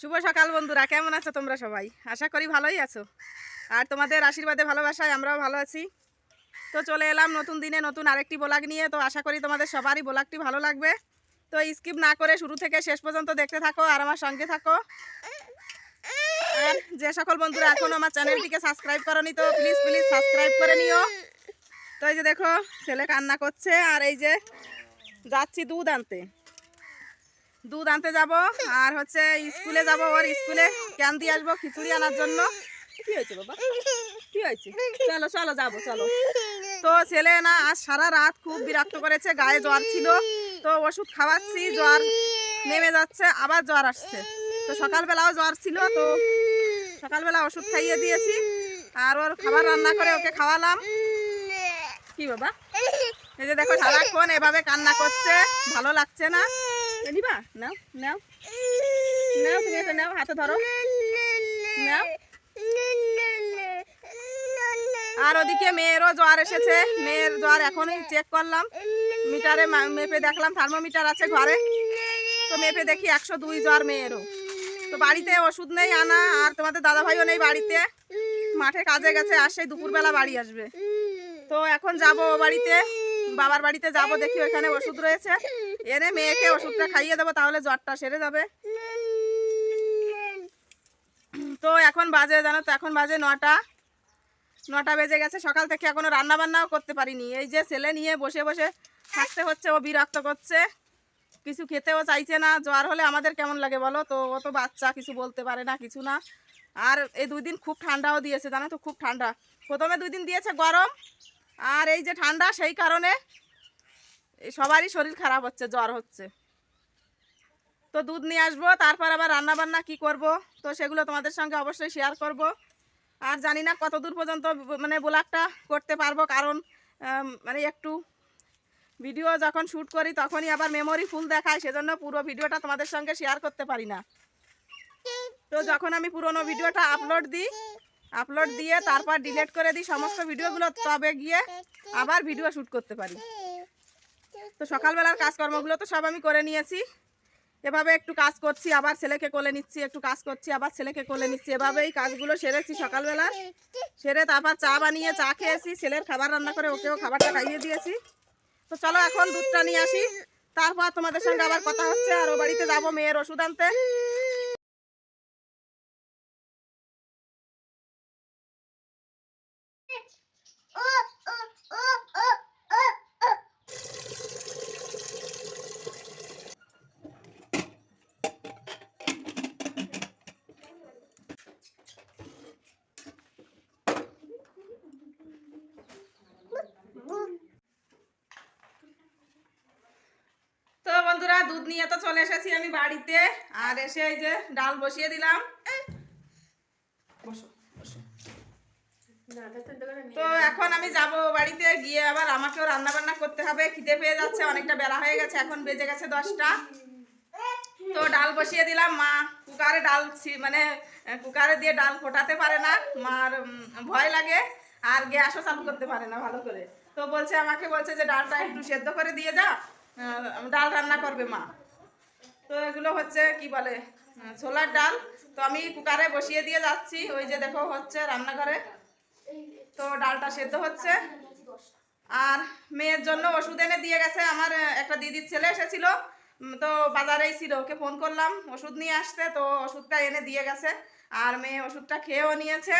শুভ সকাল বন্ধুরা, কেমন আছো তোমরা সবাই? আশা করি ভালোই আছো। আর তোমাদের আশীর্বাদে, ভালোবাসায় আমরাও ভালো আছি। তো চলে এলাম নতুন দিনে নতুন আরেকটি ব্লগ নিয়ে। তো আশা করি তোমাদের সবারই ব্লগটি ভালো লাগবে। তো স্কিপ না করে শুরু থেকে শেষ পর্যন্ত দেখতে থাকো আর আমার সঙ্গে থাকো। আর যে সকল বন্ধুরা এখনও আমার চ্যানেলটিকে সাবস্ক্রাইব করনি তো প্লিজ প্লিজ সাবস্ক্রাইব করে নিও। তো এই যে দেখো, ছেলে কান্না করছে। আর এই যে যাচ্ছি দুধ আনতে। দুধ আনতে যাব, আর হচ্ছে স্কুলে যাব, ওর স্কুলে ক্যান দিয়ে আসব খিচুড়ি আনার জন্য। কি হয়েছে বাবা? কি হয়েছে? চলো চলো, যাব, চলো। তো ছেলে না, আজ সারা রাত খুব বিরক্ত করেছে, গায়ে জ্বর ছিল। তো ওষুধ খাওয়াচ্ছি, জ্বর নেমে যাচ্ছে, আবার জ্বর আসছে। তো সকালবেলাও জ্বর ছিল, তো সকালবেলা ওষুধ খাইয়ে দিয়েছি, আর ওর খাবার রান্না করে ওকে খাওয়ালাম। কি বাবা? এই যে দেখো, সারাক্ষণ এভাবে কান্না করছে, ভালো লাগছে না। নিবা, নাও নাও। নাও, তুমি এটা নাও, হাতে ধরো। নাও। আর ওদিকে মেয়েরও জ্বর এসেছে। মেয়ের জ্বর এখনই চেক করলাম। মিটারে মেপে দেখলাম থার্মোমিটার আছে ঘরে। তো মেপে দেখি একশো দুই জ্বর মেয়েরও। তো বাড়িতে ওষুধ নেই আনা, আর তোমাদের দাদা ভাইও নেই বাড়িতে। মাঠে কাজে গেছে আর সেই দুপুরবেলা বাড়ি আসবে। তো এখন যাব বাড়িতে। বাবার বাড়িতে যাব, দেখি ওখানে ওষুধ রয়েছে। এনে মেয়েকে ওষুধটা খাইয়ে দেবো, তাহলে জ্বরটা সেরে যাবে। তো এখন বাজে, জানো তো, এখন বাজে নটা। নটা বেজে গেছে, সকাল থেকে এখনও রান্না বান্নাও করতে পারিনি। এই যে ছেলে নিয়ে বসে বসে থাকতে হচ্ছে, ও বিরক্ত করছে। কিছু খেতেও চাইছে না, জ্বর হলে আমাদের কেমন লাগে বলো তো? ও তো বাচ্চা, কিছু বলতে পারে না, কিছু না। আর এই দুই দিন খুব ঠান্ডাও দিয়েছে, জানো তো, খুব ঠান্ডা। প্রথমে দুই দিন দিয়েছে গরম, আর এই যে ঠান্ডা, সেই কারণে সবারই শরীর খারাপ হচ্ছে, জ্বর হচ্ছে। তো দুধ নিয়ে আসব, তারপর আবার রান্না বান্না কি করব, তো সেগুলো তোমাদের সঙ্গে অবশ্যই শেয়ার করব। আর জানি না কত দূর পর্যন্ত মানে ব্লগটা করতে পারব, কারণ মানে একটু ভিডিও যখন শ্যুট করি, তখনই আবার মেমোরি ফুল দেখায়, সেজন্য পুরো ভিডিওটা তোমাদের সঙ্গে শেয়ার করতে পারি না। তো যখন আমি পুরোনো ভিডিওটা আপলোড দিই আপলোড দিয়ে তারপর ডিলিট করে দিই সমস্ত ভিডিওগুলো তবে গিয়ে আবার ভিডিও শ্যুট করতে পারি। তো সকালবেলার কাজকর্মগুলো তো সব আমি করে নিয়েছি। এভাবে একটু কাজ করছি, আবার ছেলেকে কোলে নিচ্ছি, একটু কাজ করছি, আবার ছেলেকে কোলে নিচ্ছি। এভাবেই কাজগুলো সেরেছি সকালবেলা। সেরে তারপর চা বানিয়ে চা খেয়েছি, ছেলের খাবার রান্না করে ওকেও খাবারটা খাইয়ে দিয়েছি। তো চলো এখন দুধটা নিয়ে আসি। তারপর তোমাদের সঙ্গে আবার কথা হচ্ছে, আর ও বাড়িতে যাব মেয়ের ওষুধ আনতে তো বন্ধুরা দুধ নিয়ে তো চলে এসেছি আমি বাড়িতে। আর এসে এই যে ডাল বসিয়ে দিলাম। বসো বসো। তো এখন আমি যাব বাড়িতে গিয়ে আবার আমাকেও রান্না বান্না করতে হবে। খিদে পেয়ে যাচ্ছে অনেকটা বেলা হয়ে গেছে এখন বেজে গেছে দশটা। তো ডাল বসিয়ে দিলাম মা কুকারে ডাল মানে কুকারে দিয়ে ডাল ফোটাতে পারে না মার ভয় লাগে আর গ্যাসও চালু করতে পারে না ভালো করে। তো বলছে আমাকে বলছে যে ডালটা একটু সেদ্ধ করে দিয়ে যা ডাল রান্না করবে মা। তো এগুলো হচ্ছে, কি বলে ছোলার ডাল। তো আমি কুকারে বসিয়ে দিয়ে যাচ্ছি। ওই যে দেখো, হচ্ছে রান্নাঘরে। তো ডালটা সেদ্ধ হচ্ছে। আর মেয়ের জন্য ওষুধ এনে দিয়ে গেছে। আমার একটা দিদির ছেলে এসেছিল। তো বাজারেই ছিল। ওকে ফোন করলাম, ওষুধ নিয়ে আসতে। তো ওষুধটা এনে দিয়ে গেছে। আর মেয়ে ওষুধটা খেয়েও নিয়েছে।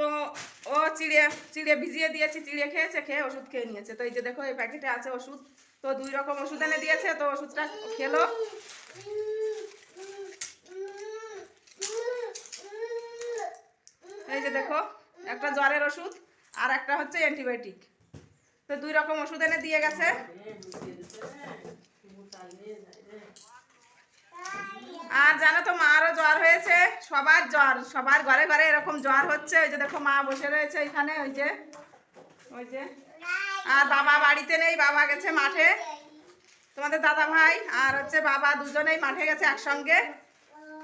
তো ও চিড়ে চিড়ে ভিজিয়ে দিয়েছি, চিড়ে খেয়েছে, খেয়ে ওষুধ খেয়ে নিয়েছে। তো এই যে দেখো, এই প্যাকেটে আছে ওষুধ। তো দুই রকম ওষুধ এনে দিয়েছে, তো ওষুধটা খেলো। এই যে দেখো, একটা জ্বরের ওষুধ আর একটা হচ্ছে অ্যান্টিবায়োটিক। তো দুই রকম ওষুধ এনে দিয়ে গেছে। আর জানো তো মারও জ্বর হয়েছে, সবার জ্বর, সবার ঘরে ঘরে এরকম জ্বর হচ্ছে। ওই যে দেখো মা বসে রয়েছে এখানে, ওই যে ওই যে। আর বাবা বাড়িতে নেই, বাবা গেছে মাঠে। তোমাদের দাদা ভাই আর হচ্ছে বাবা দুজনেই মাঠে গেছে একসঙ্গে।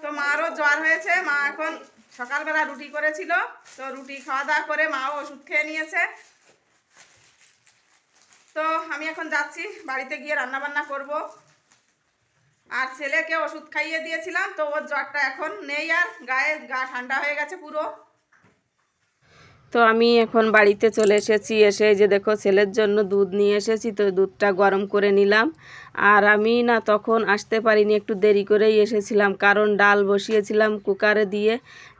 তো মারও জ্বর হয়েছে, মা এখন সকালবেলা রুটি করেছিল। তো রুটি খাওয়া দাওয়া করে মাও ওষুধ খেয়ে নিয়েছে। তো আমি এখন যাচ্ছি, বাড়িতে গিয়ে রান্না বান্না করব। আর ছেলেকে ওষুধ খাইয়ে দিয়েছিলাম, তো ওর জ্বরটা এখন নেই আর, গায়ে গা ঠান্ডা হয়ে গেছে পুরো। তো আমি এখন বাড়িতে চলে এসেছি, এসে যে দেখো ছেলের জন্য দুধ নিয়ে এসেছি, তো দুধটা গরম করে নিলাম। আর আমি না তখন আসতে পারিনি, একটু দেরি করেই এসেছিলাম, কারণ ডাল বসিয়েছিলাম কুকারে দিয়ে।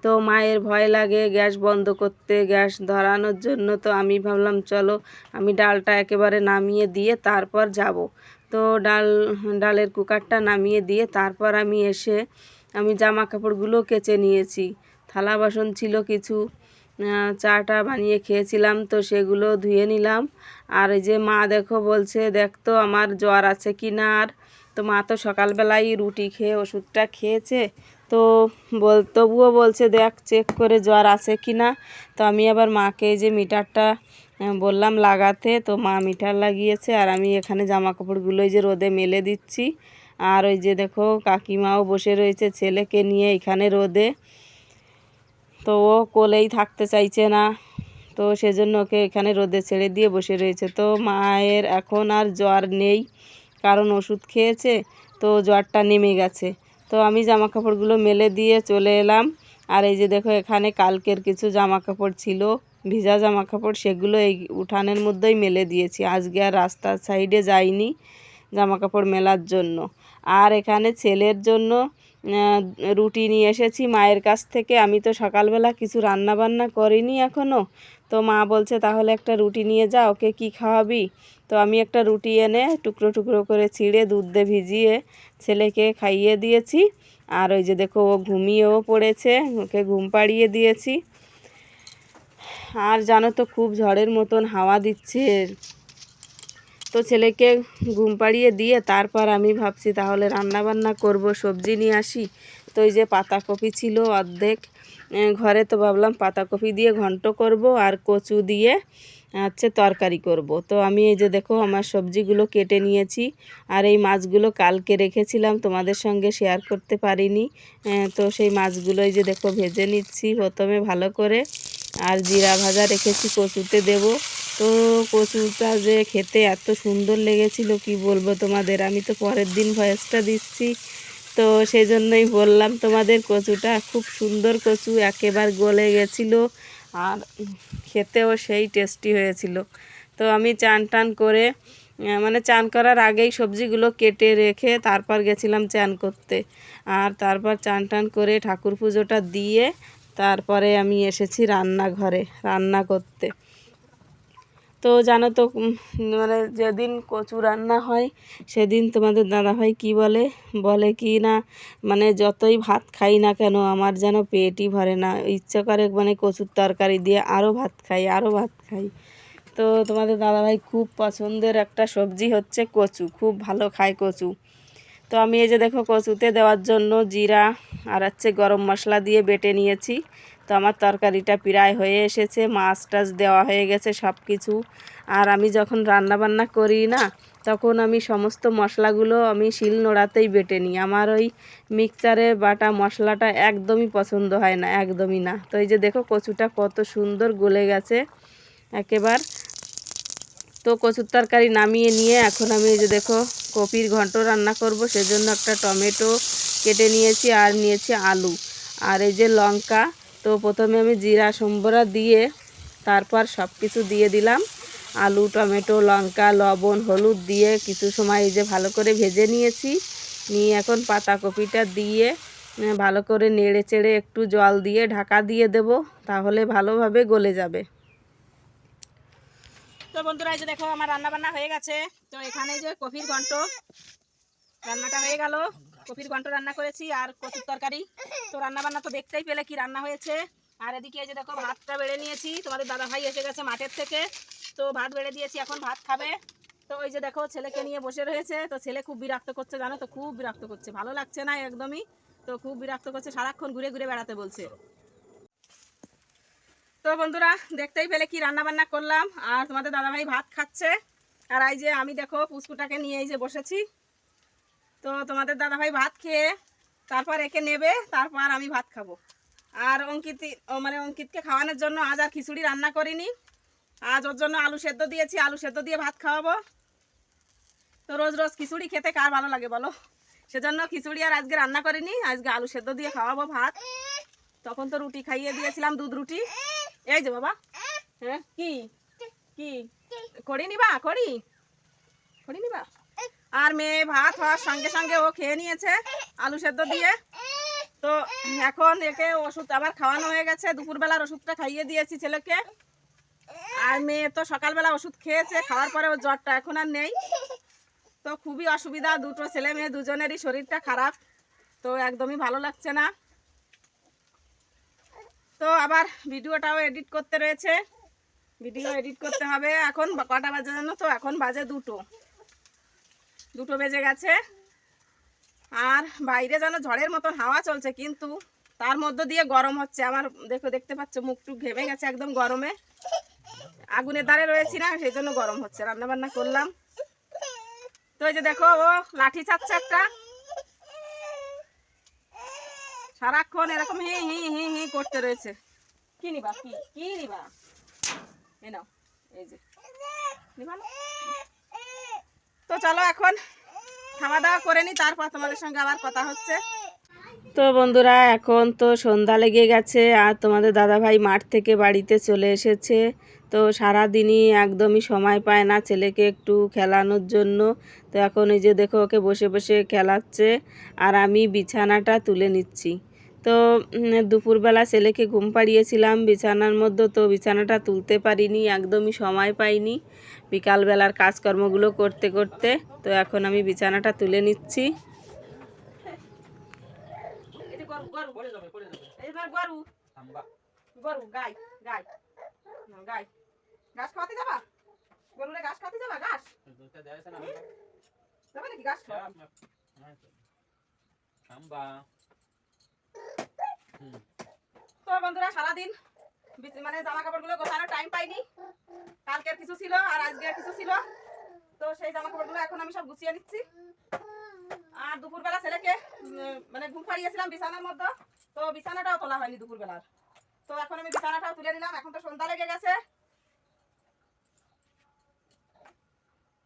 তো মায়ের ভয় লাগে গ্যাস বন্ধ করতে, গ্যাস ধরানোর জন্য, তো আমি ভাবলাম চলো আমি ডালটা একেবারে নামিয়ে দিয়ে তারপর যাব। তো ডাল, ডালের কুকারটা নামিয়ে দিয়ে তারপর আমি এসে আমি জামা কাপড়গুলো কেচে নিয়েছি। থালা বাসন ছিল কিছু চাটা বানিয়ে খেয়েছিলাম তো সেগুলো ধুয়ে নিলাম। আর এই যে মা দেখো বলছে দেখতো আমার জ্বর আছে কি না আর? তো মা তো সকালবেলায় রুটি খেয়ে ওষুধটা খেয়েছে। তো বল, তবুও বলছে, দেখ চেক করে জ্বর আছে কি না? তো আমি আবার মাকে যে মিটারটা বললাম, লাগাতে। তো মা মিটার লাগিয়েছে আর আমি এখানে জামা কাপড়গুলো যে রোদে মেলে দিচ্ছি। আর ওই যে দেখো, কাকিমাও বসে রয়েছে, ছেলেকে নিয়ে এখানে রোদে। তো ও কোলেই থাকতে চাইছে না। তো সেজন্য ওকে এখানে রোদে ছেড়ে দিয়ে বসে রয়েছে। তো মায়ের এখন আর জ্বর নেই, কারণ ওষুধ খেয়েছে, তো জ্বরটা নেমে গেছে। তো আমি জামা কাপড়গুলো মেলে দিয়ে চলে এলাম। আর এই যে দেখো, এখানে কালকের কিছু জামা কাপড় ছিল। ভিজা জামা কাপড় সেগুলো এই উঠানের মধ্যেই মেলে দিয়েছি। আজকে আর রাস্তার সাইডে যাইনি জামা কাপড় মেলার জন্য। আর এখানে ছেলের জন্য রুটি নিয়ে এসেছি মায়ের কাছ থেকে। আমি তো সকালবেলা কিছু রান্না বান্না করিনি এখনও তো মা বলছে, তাহলে একটা রুটি নিয়ে যা, ওকে কি খাওয়াবি? তো আমি একটা রুটি এনে টুকরো টুকরো করে ছিঁড়ে দুধ ভিজিয়ে ছেলেকে খাইয়ে দিয়েছি। আর ওই যে দেখো, ও ঘুমিয়েও পড়েছে, ওকে ঘুম পাড়িয়ে দিয়েছি। আর জানো তো, খুব ঝড়ের মতন হাওয়া দিচ্ছে। তো ছেলেকে ঘুম পাড়িয়ে দিয়ে তারপর আমি ভাবছি, তাহলে রান্না বান্না করব, সবজি নিয়ে আসি। তো এই যে পাতাকপি ছিল অর্ধেক ঘরে তো ভাবলাম পাতাকপি দিয়ে ঘন্ট করব আর কচু দিয়ে, হচ্ছে তরকারি করব। তো আমি এই যে দেখো, আমার সবজিগুলো কেটে নিয়েছি আর এই মাছগুলো কালকে রেখেছিলাম, তোমাদের সঙ্গে শেয়ার করতে পারিনি। তো সেই মাছগুলো এই যে দেখো, ভেজে নিচ্ছি প্রথমে ভালো করে। আর জিরা ভাজা রেখেছি, কচুতে দেব। তো কচুটা যে খেতে এত সুন্দর লেগেছিল, কি বলব তোমাদের? আমি তো পরের দিন ভয়েসটা দিচ্ছি। তো সেই জন্যই বললাম তোমাদের কচুটা, খুব সুন্দর কচু, একেবারে গলে গেছিল আর খেতেও সেই টেস্টি হয়েছিল। তো আমি চান টান করে মানে চান করার আগেই সবজিগুলো কেটে রেখে তারপর গেছিলাম চান করতে। আর তারপর চান টান করে ঠাকুর পুজোটা দিয়ে তারপরে আমি এসেছি রান্নাঘরে, রান্না করতে। তো জানো তো মানে যেদিন কচু রান্না হয়, সেদিন তোমাদের দাদাভাই কি বলে? বলে কি না মানে যতই ভাত খাই না কেন, আমার যেন পেটই ভরে না। ইচ্ছা করে মানে কচুর তরকারি দিয়ে আরও ভাত খাই আরও ভাত খাই। তো তোমাদের দাদাভাই খুব পছন্দের একটা সবজি হচ্ছে কচু, খুব ভালো খায় কচু। তো আমি এই যে দেখো কচুতে দেওয়ার জন্য জিরা আর হচ্ছে গরম মশলা দিয়ে বেটে নিয়েছি। তো আমার তরকারিটা প্রায় হয়ে এসেছে, মাছ টাছ দেওয়া হয়ে গেছে সব কিছু আর আমি যখন রান্না বান্না করি না, তখন আমি সমস্ত মশলাগুলো আমি শিল নোড়াতেই বেটে নিই। আমার ওই মিক্সচারে বাটা মশলাটা একদমই পছন্দ হয় না, একদমই না। তো এই যে দেখো কচুটা কত সুন্দর গলে গেছে, একেবার তো কচুর তরকারি নামিয়ে নিয়ে এখন আমি এই যে দেখো কপির ঘন্ট রান্না করব, সেজন্য একটা টমেটো কেটে নিয়েছি আর নিয়েছি আলু। আর এই যে লঙ্কা, তো প্রথমে আমি জিরা, সম্বরা দিয়ে তারপর সব কিছু দিয়ে দিলাম। আলু, টমেটো, লঙ্কা, লবণ, হলুদ দিয়ে কিছু সময় এই যে ভালো করে ভেজে নিয়েছি। নিয়ে এখন পাতাকপিটা দিয়ে ভালো করে নেড়ে চেড়ে একটু জল দিয়ে ঢাকা দিয়ে দেব, তাহলে ভালোভাবে গলে যাবে। তো বন্ধুরা, এই যে দেখো আমার রান্না বান্না হয়ে গেছে। তো এখানে যে কফির ঘন্ট, রান্নাটা হয়ে গেল। কফির ঘন্ট রান্না করেছি আর কচুর তরকারি। তো রান্না বান্না তো দেখতেই পেলে কি রান্না হয়েছে। আর এদিকে এই যে দেখো ভাতটা বেড়ে নিয়েছি। তোমাদের দাদা ভাই এসে গেছে মাঠের থেকে। তো ভাত বেড়ে দিয়েছি, এখন ভাত খাবে। তো ওই যে দেখো ছেলেকে নিয়ে বসে রয়েছে। তো ছেলে খুব বিরক্ত করছে, জানো তো, খুব বিরক্ত করছে। ভালো লাগছে না একদমই। তো খুব বিরক্ত করছে, সারাক্ষণ ঘুরে ঘুরে বেড়াতে বলছে। তো বন্ধুরা, দেখতেই পেলে কি রান্না বান্না করলাম। আর তোমাদের দাদাভাই ভাত খাচ্ছে। আর এই যে আমি দেখো পুষ্কুটাকে নিয়ে এই যে বসেছি। তো তোমাদের দাদাভাই ভাত খেয়ে তারপর একে নেবে, তারপর আমি ভাত খাব। আর অঙ্কিত মানে অঙ্কিতকে খাওয়ানোর জন্য আজ আর খিচুড়ি রান্না করিনি। আজ ওর জন্য আলু সেদ্ধ দিয়েছি, আলু সেদ্ধ দিয়ে ভাত খাওয়াবো। তো রোজ রোজ খিচুড়ি খেতে কার ভালো লাগে বলো? সেজন্য খিচুড়ি আর আজকে রান্না করিনি, আজকে আলু সেদ্ধ দিয়ে খাওয়াবো ভাত। তখন তো রুটি খাইয়ে দিয়েছিলাম দুধ রুটি। এই যে বাবা। হ্যাঁ কি? কি? করি নিবা? করি করি নিবা? আর মেয়ে ভাত হওয়ার সঙ্গে সঙ্গে ও খেয়ে নিয়েছে আলু সেদ্ধ দিয়ে। তো এখন একে ওষুধ আবার খাওয়ানো হয়ে গেছে। দুপুরবেলার ওষুধটা খাইয়ে দিয়েছি ছেলেকে। আর মেয়ে তো সকালবেলা ওষুধ খেয়েছে, খাওয়ার পরে ওর জ্বরটা এখন আর নেই। তো খুবই অসুবিধা, দুটো ছেলে মেয়ে দুজনেরই শরীরটা খারাপ। তো একদমই ভালো লাগছে না। তো আবার ভিডিওটাও এডিট করতে রয়েছে। ভিডিও এডিট করতে হবে। এখন কটা বাজে জানো তো? এখন বাজে দুটো। দুটো বেজে গেছে। আর বাইরে যেন ঝড়ের মতন হাওয়া চলছে, কিন্তু তার মধ্য দিয়ে গরম হচ্ছে। আমার দেখো, দেখতে পাচ্ছ, মুখ টুক ঘেমে গেছে একদম গরমে। আগুনের দ্বারে রয়েছি না, সেই জন্য গরম হচ্ছে। রান্না বান্না করলাম। তো এই যে দেখো, ও লাঠি চাচ্ছে একটা। সারাক্ষণ এরকম হি হি হি হি করতে রয়েছে। কি নিবা? কি? কি নিবা? এ নাও, এই যে। নিবা? তো চলো এখন খাওয়া দাওয়া করে নি, তারপর তোমাদের সঙ্গে আবার কথা হচ্ছে। তো বন্ধুরা, এখন তো সন্ধ্যা লেগে গেছে আর তোমাদের দাদাভাই মাঠ থেকে বাড়িতে চলে এসেছে। তো সারা দিনই একদমই সময় পায় না ছেলেকে একটু খেলানোর জন্য। তো এখন এই যে দেখো, ওকে বসে বসে খেলাচ্ছে আর আমি বিছানাটা তুলে নিচ্ছি। তো দুপুরবেলা ছেলেকে ঘুম পাড়িয়েছিলাম বিছানার মধ্যে, তো বিছানাটা তুলতে পারিনি, একদমই সময় পাইনি বিকালবেলার কাজকর্মগুলো করতে করতে। তো এখন আমি বিছানাটা তুলে নিচ্ছি। পড়ে যাবে পড়ে যাবে। এইবার গরু। থাম্বা। গরু গাই গাই। গাই। ঘাস খাওয়াতে যাবা? গরুরে ঘাস খাওয়াতে যাবা? ঘাস? দুধটা দেয় আছে না যাবে নাকি ঘাস খাওয়া? থাম্বা। তো বন্ধুরা সারাদিন মানে জামা কাপড়গুলো গোছানোর টাইম পাইনি। কালকের কিছু ছিল আর আজকের কিছু ছিল। তো সেই জামা কাপড়গুলো এখন আমি সব গুছিয়ে নিচ্ছি। আর দুপুরবেলা ছেলেকে মানে ঘুম পাড়িয়েছিলাম বিছানার মধ্যে তো বিছানাটাও তোলা হয়নি দুপুরবেলার। তো এখন আমি বিছানাটাও তুলে নিলাম এখন তো সন্ধ্যা লেগে গেছে।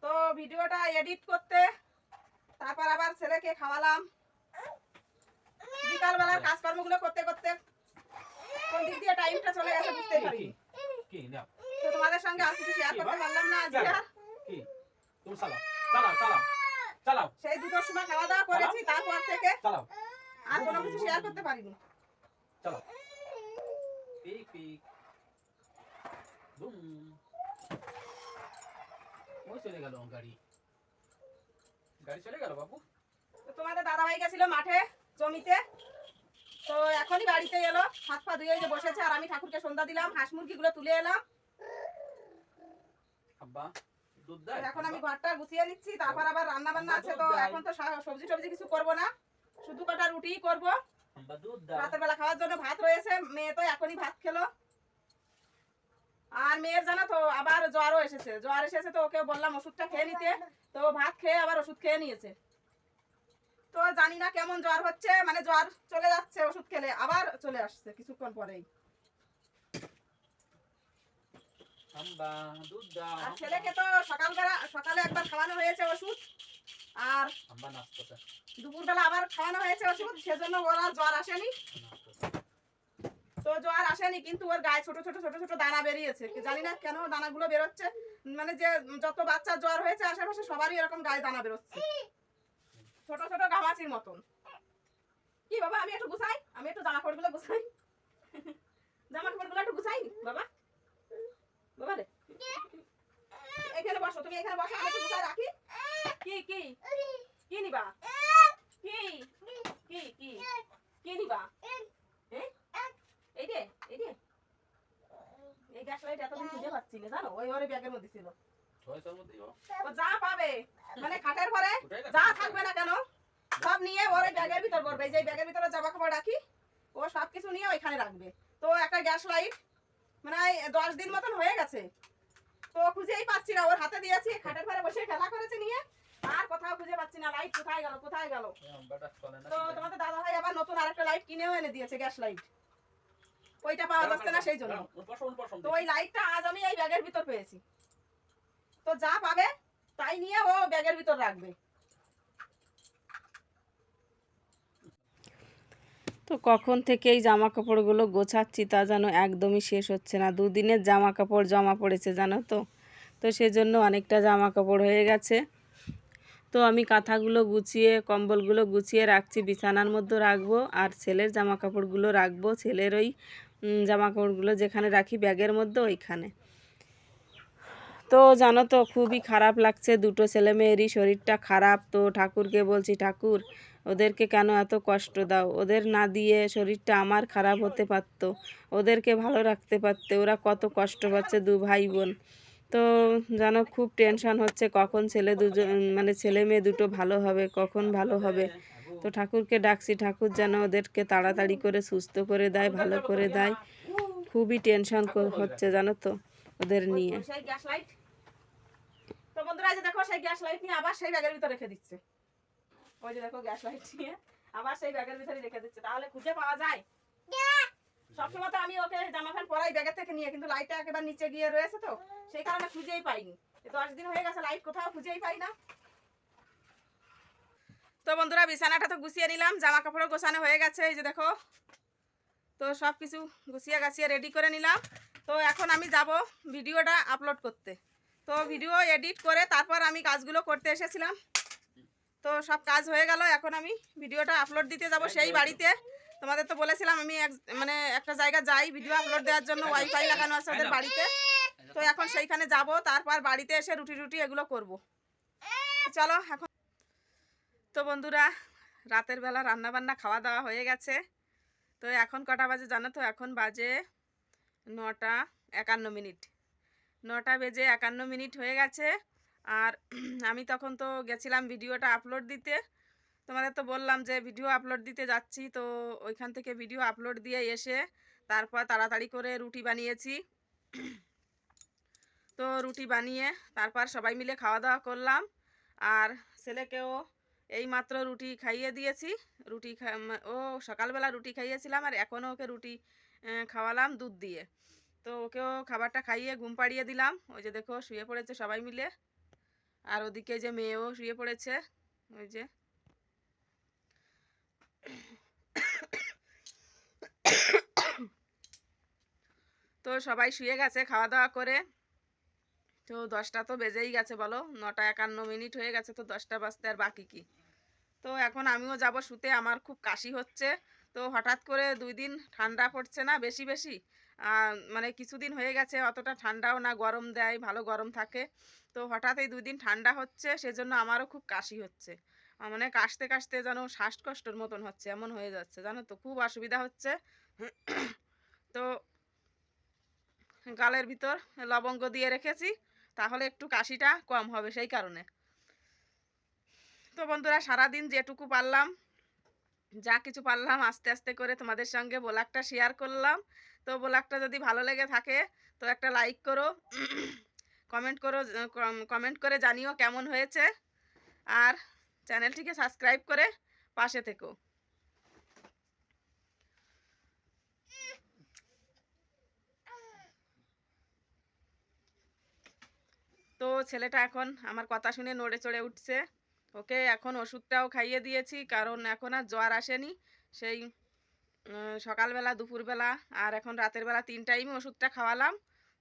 তো ভিডিওটা এডিট করতে তারপর আবার ছেলেকে খাওয়ালাম। বিকালবেলার কাজকর্মগুলো করতে করতে কোন দিক দিয়ে টাইমটা চলে গেছে বুঝতে কি? পারি তো তোমাদের সঙ্গে আর কিছু শেয়ার করতে পারলাম না আজকে। তুমি চালাও চালাও চালাও চালাও। সেই দুটোর সময় খাওয়া দাওয়া করেছি তারপর থেকে চালাও। আর কোনো কিছু শেয়ার করতে পারিনি। চালাও। পিক পিক। বুম। ওই চলে গেল গাড়ি। গাড়ি চলে গেল বাবু? তোমাদের দাদাভাই গেছিল মাঠে জমিতে। তো এখনই বাড়িতে এলো হাত পা ধুয়ে বসেছে আর আমি ঠাকুরকে সন্ধ্যা দিলাম হাঁস মুরগিগুলো তুলে এলাম। আব্বা। এখন আমি ঘরটা গুছিয়ে নিচ্ছি তারপর আবার রান্না বান্না আছে তো এখন তো সবজি টবজি কিছু করব না। শুধু কটা রুটিই করব। রাতের বেলা খাওয়ার জন্য ভাত রয়েছে মেয়ে তো এখনই ভাত খেলো। আর মেয়ের জানো তো আবার জ্বরও এসেছে। জ্বর এসেছে তো ওকে বললাম ওষুধটা খেয়ে নিতে। তো ভাত খেয়ে আবার ওষুধ খেয়ে নিয়েছে। তো জানি না কেমন জ্বর হচ্ছে মানে জ্বর চলে যাচ্ছে ওষুধ খেলে আবার চলে আসছে কিছুক্ষণ পরেই আব্বা দুধ দাও আর ছেলেকে তো সকালবেলা সকালে একবার খাওয়ানো হয়েছে ওষুধ। আর দুপুরবেলা আবার খাওয়ানো হয়েছে ওষুধ সেজন্য ওর আর জ্বর আসেনি। তো জ্বর আসেনি কিন্তু ওর গায়ে ছোট ছোট ছোট ছোট দানা বেরিয়েছে। কি জানি না কেন দানাগুলো বেরোচ্ছে। মানে যে যত বাচ্চার জ্বর হয়েছে আশেপাশে সবারই এরকম গায়ে দানা বেরোচ্ছে। ছোট ছোট গামাচির মতন। কি বাবা আমি একটু গুছাই? আমি একটু জামা কাপড়গুলো গুছাই। জামা কাপড়গুলো একটু গুছাই বাবা। বাবা রে এখানে বসো তুমি এখানে বসো আমি একটু রাখি। কি কি? কি নিবা? কি? কি কি? কি নিবা? এই রে এই রে এই গ্যাস লাইট এতদিন খুঁজে পাচ্ছি না জানো? ওই ওর ব্যাগের মধ্যে ছিল। ছয়শোর মধ্যেই ও। ও যা পাবে মানে খাটের পরে যা থাকবে না কেন সব নিয়ে ওর ব্যাগের ভিতর পড়বে যে ব্যাগের ভিতরে জামা কাপড় রাখি ও সব কিছু নিয়ে ওইখানে রাখবে। তো একটা গ্যাস লাইট মানে দশ দিন গেছে তো খুঁজেই পাচ্ছি না, ওর হাতে দিয়েছি, খাটের পরে বসে খেলা করেছে নিয়ে। আর কোথাও খুঁজে পাচ্ছি না লাইট কোথায় গেল কোথায় গেল? তো তোমাদের দাদা ভাই আবার নতুন আরেকটা লাইট কিনেও এনে দিয়েছে গ্যাস লাইট ওইটা পাওয়া যাচ্ছে না সেই জন্য। তো ওই লাইটটা আজ আমি এই ব্যাগের ভিতর পেয়েছি। তো যা পাবে, তাই নিয়ে ও ব্যাগের ভিতর রাখবে। তো কখন থেকে এই জামা কাপড়গুলো গোছাচ্ছি তা যেন একদমই শেষ হচ্ছে না। দুদিনের জামা কাপড় জমা পড়েছে, জানো তো? তো সেজন্য অনেকটা জামা কাপড় হয়ে গেছে। তো আমি কাঁথাগুলো গুছিয়ে, কম্বলগুলো গুছিয়ে রাখছি, বিছানার মধ্যে রাখব আর ছেলের জামা কাপড়গুলো রাখব। ছেলের ওই জামা কাপড়গুলো যেখানে রাখি ব্যাগের মধ্যে, ওইখানে। তো জানো তো, খুবই খারাপ লাগছে। দুটো ছেলে মেয়েরই শরীরটা খারাপ। তো ঠাকুরকে বলছি, ঠাকুর ওদেরকে কেন এত কষ্ট দাও? ওদের না দিয়ে শরীরটা আমার খারাপ হতে পারতো। ওদেরকে ভালো রাখতে পারতে। ওরা কত কষ্ট পাচ্ছে দু ভাই বোন তো যেন খুব টেনশন হচ্ছে কখন ছেলে দুজন মানে ছেলে মেয়ে দুটো ভালো হবে, কখন ভালো হবে। তো ঠাকুরকে ডাকছি, ঠাকুর যেন ওদেরকে তাড়াতাড়ি করে সুস্থ করে দেয়, ভালো করে দেয়। খুবই টেনশন হচ্ছে জানো তো, ওদের নিয়ে। তো বন্ধুরা দেখো, সেই গ্যাস লাইট নিয়ে আবার সেই ব্যাগের ভিতরে রেখে দিচ্ছে। ওই যে দেখো গ্যাস লাইট নিয়ে আবার সেই ব্যাগের ভিতরে রেখে দিচ্ছে। তাহলে খুঁজে পাওয়া যায়। সবসময় তো আমি ওকে জামা প্যান্ট পরাই ব্যাগের থেকে নিয়ে, কিন্তু লাইটটা একেবারে নিচে গিয়ে রয়েছে তো, সেই কারণে খুঁজেই পাইনি। দশ দিন হয়ে গেছে, লাইট কোথাও খুঁজেই পাই না। তো বন্ধুরা, বিছানাটা তো গুছিয়ে নিলাম জামা কাপড়ও গোছানো হয়ে গেছে, এই যে দেখো। তো সব কিছু গুছিয়ে গাছিয়ে রেডি করে নিলাম। তো এখন আমি যাব ভিডিওটা আপলোড করতে। তো ভিডিও এডিট করে তারপর আমি কাজগুলো করতে এসেছিলাম। তো সব কাজ হয়ে গেল এখন আমি ভিডিওটা আপলোড দিতে যাব সেই বাড়িতে। তোমাদের তো বলেছিলাম আমি এক মানে একটা জায়গা যাই ভিডিও আপলোড দেওয়ার জন্য ওয়াইফাই লাগানো আছে ওদের বাড়িতে। তো এখন সেইখানে যাব তারপর বাড়িতে এসে রুটি রুটি এগুলো করব। চলো এখন। তো বন্ধুরা রাতের বেলা রান্না বান্না খাওয়া দাওয়া হয়ে গেছে। তো এখন কটা বাজে জানো তো? এখন বাজে নটা একান্ন মিনিট। নটা বেজে একান্ন মিনিট হয়ে গেছে। আর আমি তখন তো গেছিলাম ভিডিওটা আপলোড দিতে। তোমাদের তো বললাম যে ভিডিও আপলোড দিতে যাচ্ছি, তো ওইখান থেকে ভিডিও আপলোড দিয়ে এসে তারপর তাড়াতাড়ি করে রুটি বানিয়েছি। তো রুটি বানিয়ে তারপর সবাই মিলে খাওয়া দাওয়া করলাম। আর ছেলেকেও এই মাত্র রুটি খাইয়ে দিয়েছি। রুটি ও সকালবেলা রুটি খাইয়েছিলাম আর এখনও ওকে রুটি খাওয়ালাম দুধ দিয়ে। তো ওকেও খাবারটা খাইয়ে ঘুম পাড়িয়ে দিলাম। ওই যে দেখো শুয়ে পড়েছে সবাই মিলে। আর ওদিকে যে মেয়েও শুয়ে পড়েছে, ওই যে। তো সবাই শুয়ে গেছে খাওয়া দাওয়া করে। তো দশটা তো বেজেই গেছে বলো, নটা একান্ন মিনিট হয়ে গেছে তো দশটা বাজতে আর বাকি কি। তো এখন আমিও যাব শুতে, আমার খুব কাশি হচ্ছে। তো হঠাৎ করে দুই দিন ঠান্ডা পড়ছে না বেশি বেশি? মানে কিছুদিন হয়ে গেছে, অতটা ঠান্ডাও না, গরম দেয়, ভালো গরম থাকে। তো হঠাৎ এই দুই দিন ঠান্ডা হচ্ছে, সেজন্য আমারও খুব কাশি হচ্ছে। মানে কাশতে কাশতে যেন শ্বাসকষ্টর মতন হচ্ছে, এমন হয়ে যাচ্ছে, জানো তো, খুব অসুবিধা হচ্ছে। তো গালের ভিতর লবঙ্গ দিয়ে রেখেছি, তাহলে একটু কাশিটা কম হবে, সেই কারণে। তো বন্ধুরা, সারাদিন যেটুকু পারলাম যা কিছু পারলাম আস্তে আস্তে করে তোমাদের সঙ্গে ব্লগটা শেয়ার করলাম। তো ব্লগটা যদি ভালো লেগে থাকে, তো একটা লাইক করো কমেন্ট করো কমেন্ট করে জানিও কেমন হয়েছে। আর চ্যানেলটিকে সাবস্ক্রাইব করে পাশে থেকো। তো ছেলেটা এখন আমার কথা শুনে নড়ে চড়ে উঠছে। ওকে এখন ওষুধটাও খাইয়ে দিয়েছি, কারণ এখন আর জ্বর আসেনি। সেই সকালবেলা, দুপুরবেলা আর এখন রাতের বেলা তিন টাইমে ওষুধটা খাওয়ালাম।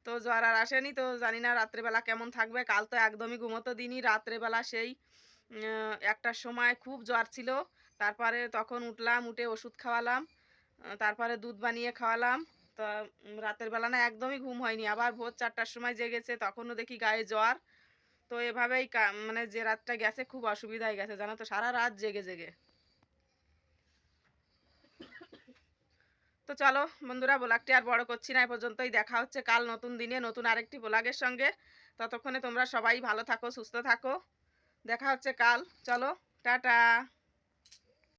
তো জ্বর আর আসেনি, তো জানি না রাত্রেবেলা কেমন থাকবে। কাল তো একদমই ঘুমোতো দিনই রাত্রেবেলা সেই একটার সময় খুব জ্বর ছিল। তারপরে তখন উঠলাম, উঠে ওষুধ খাওয়ালাম তারপরে দুধ বানিয়ে খাওয়ালাম। তো রাতের বেলা না একদমই ঘুম হয়নি। আবার ভোর চারটার সময় জেগেছে, তখনও দেখি গায়ে জ্বর। তো এভাবেই মানে যে রাতটা গেছে খুব অসুবিধায় গেছে, জানো তো? সারা রাত জেগে জেগে। তো চলো বন্ধুরা, ব্লগটি আর বড় করছি না, এ পর্যন্তই দেখা হচ্ছে কাল নতুন দিনে, নতুন আরেকটি ব্লগের সঙ্গে। ততক্ষণে তোমরা সবাই ভালো থাকো, সুস্থ থাকো। দেখা হচ্ছে কাল। চলো, টাটা।